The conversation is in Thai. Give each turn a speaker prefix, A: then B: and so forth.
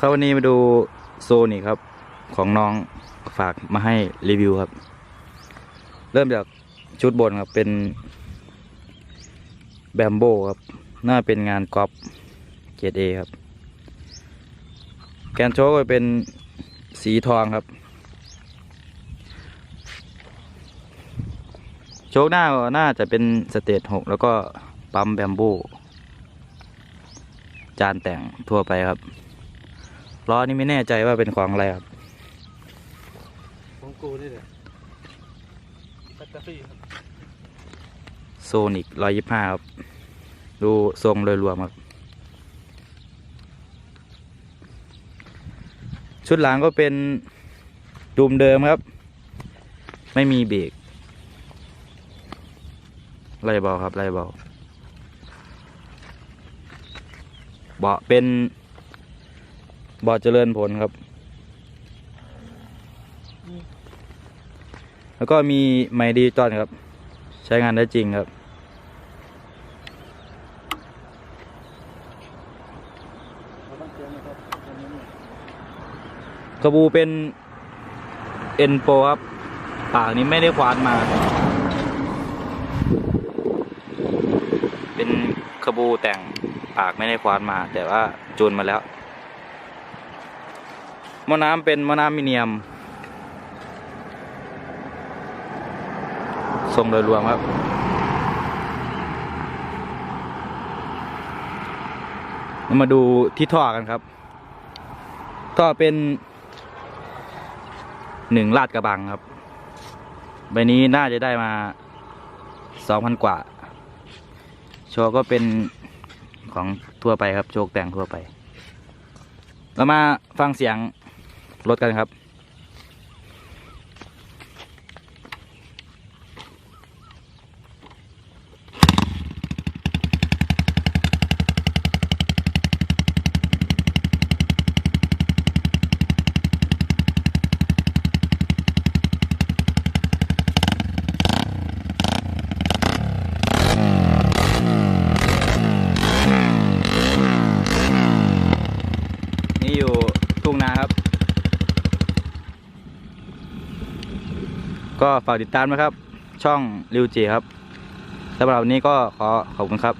A: ครับวันนี้มาดูโซนี่ครับ ของน้องฝากมาให้รีวิวครับ เริ่มจากชุดบนครับ เป็นแบมโบครับ น่าเป็นงานกอล์ฟเกรดเอครับ แกนโชก็เป็นสีทองครับ โชคหน้าก็น่าจะเป็นสเตจหกแล้วก็ปั๊มแบมโบจานแต่งทั่วไปครับ ล้อนี่ไม่แน่ใจว่าเป็นของอะไรครับ
B: ของกูนี่แหละแบตเตอรี่ครับ
A: โซนิกร้อยยี่ห้าครับ ดูทรงโดยรวมครับ ชุดหลังก็เป็นดุมเดิมครับ ไม่มีเบรกไล่เบาครับไล่เบาเบาะเป็นเบาะเจริญผลครับ แล้วก็มีไมค์ดิจิตอลครับ ใช้งานได้จริงครับ
B: เราต้องเตรียมนะครับตรงนี้เนี่ย
A: กระบูเป็นเอ็นโปครับ ปากนี้ไม่ได้ควานมา เป็นกระบูแต่งปากไม่ได้ควานมา แต่ว่าจูนมาแล้ว หมอน้ำเป็นหมอน้ำมิเนียมทรงโดยรวมครับ มาดูที่ท่อกันครับ ท่อเป็นหนึ่งลาดกระบังครับ ใบนี้น่าจะได้มาสองพันกว่า โชก็เป็นของทั่วไปครับ โชคแต่งทั่วไป เรามาฟังเสียง รถกันครับ นี่อยู่ทุ่งนาครับ ก็ฝากติดตามนะครับ ช่องริวจีครับสำหรับวันนี้ก็ขอขอบคุณครับ